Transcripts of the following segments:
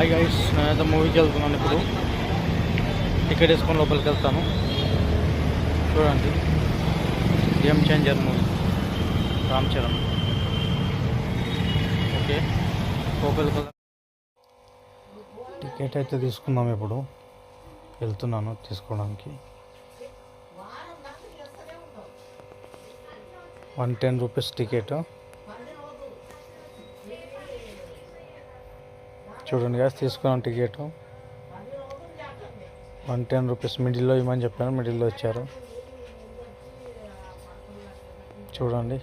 Hi guys నేనైతే మూవీకి వెళ్తున్నాను ఇప్పుడు. టికెట్ వేసుకొని లోపలికి వెళ్తాను. చూడండి. Game changer movie Ram Charan. Okay లోపలికి టికెట్ అయితే తీసుకుందాం ఇప్పుడు. వెళ్తున్నాను తీసుకోవడానికి. వన్ టెన్ రూపీస్ టికెట్ చూడండి గాస్ తీసుకున్నాం టికెట్ వన్ టెన్ రూపీస్ మిడిల్లో ఇవ్వమని చెప్పాను మిడిల్లో ఇచ్చారు. చూడండి.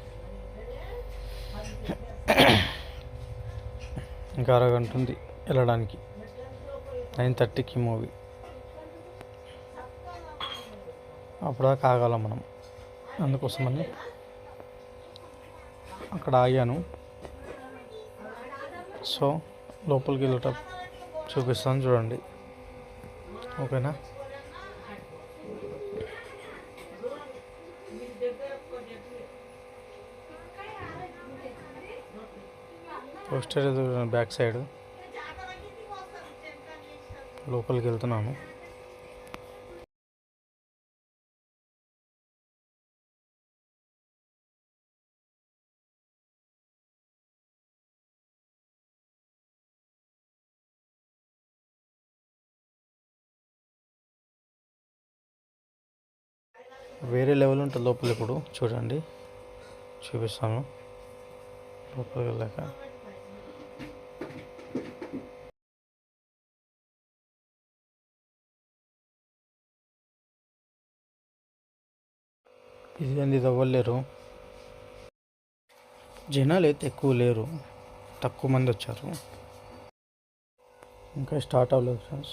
ఇంకా అరగంట ఉంది వెళ్ళడానికి. నైన్ థర్టీకి మూవీ అప్పుడాకా కాగలం మనం. అందుకోసమని అక్కడ ఆగాను. సో లోపలికి వెళ్ళటం చూపిస్తాను చూడండి. ఓకేనా? Poster back side. లోపలికి వెళ్తున్నాను. వేరే లెవెల్ ఉంటుంది లోపల ఇప్పుడు చూడండి. చూపిస్తాను. లోపలికి వెళ్ళాక. ఇది అంది ఇది అవ్వలేరు జనాలు అయితే ఎక్కువ లేరు. తక్కువ మంది వచ్చారు. ఇంకా స్టార్ట్ అవ్వలేదు ఫ్రెండ్స్.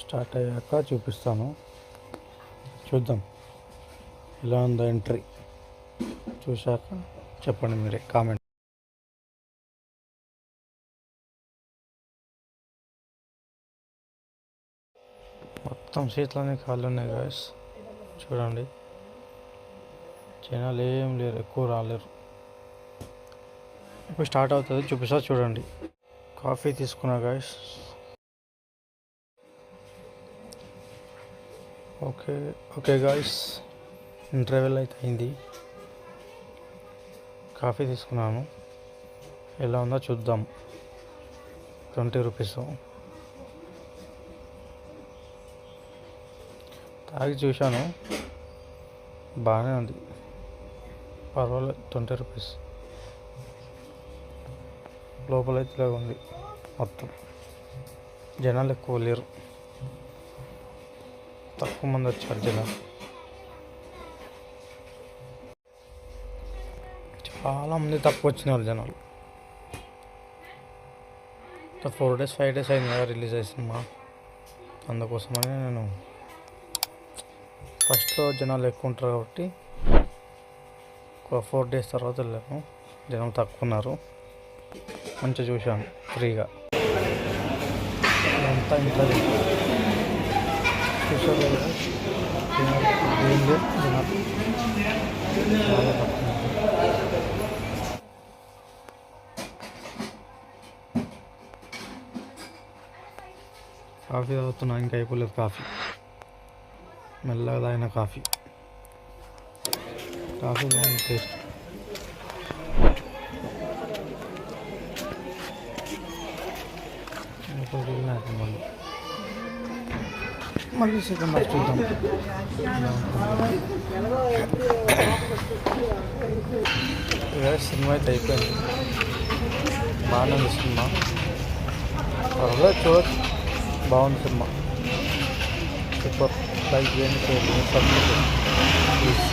స్టార్ట్ అయ్యాక చూపిస్తాను. చూద్దాం. ఎలా ఉందో ఎంట్రీ చూశాక చెప్పండి మీరే కామెంట్ మొత్తం సీట్లనే ఖాళీ ఉన్నాయి గాయస్ చూడండి. జనాలు ఏం లేరు ఎక్కువ రాలేరు. ఇప్పుడు స్టార్ట్ అవుతుంది చూపిస్తా చూడండి. కాఫీ తీసుకున్నా guys okay okay guys interval అయితే అయింది. కాఫీ తీసుకున్నాను. ఎలా ఉందో చూద్దాం. Twenty rupees. తాగి చూశాను. బాగానే ఉంది. పర్వాలేదు ట్వంటీ రూపీస్. లోపలైతే ఇలాగ ఉంది మొత్తం. జనాలు ఎక్కువ లేరు. తక్కువ మంది వచ్చారు జనం. చాలామంది తక్కువ వచ్చినారు జనాలు. ఫోర్ డేస్ ఫైవ్ డేస్ అయింది కదా రిలీజ్ అయ్యే సినిమా. అందుకోసమని నేను ఫస్ట్లో జనాలు ఎక్కువ ఉంటారు కాబట్టి ఒక ఫోర్ డేస్ తర్వాత వెళ్ళాను. జనం తక్కువ ఉన్నారు. మంచిగా చూశాను ఫ్రీగా అంతా ఇంట్లో చూసారు కదా జనాలు ఏం లేదు జనాలు చాలా తక్కువ ఉన్నారు. కాఫీ తాగుతున్నా ఇంకా అయిపోలేదు కాఫీ మెల్లగా తాగిన కాఫీ కాఫీ బాగుంది టేస్ట్ లోపలికి వెళ్ళినాక మళ్ళీ సెకండ్ హాఫ్ చూద్దాం. సినిమా అయితే అయిపోయింది. బాగానే ఉంది సినిమా. పర్వాలేదు చూడచ్చు. బాగుంది సినిమా. సూపర్. లైక్ చేయండి షేర్ చేయండి సబ్స్క్రైబ్ ప్లీజ్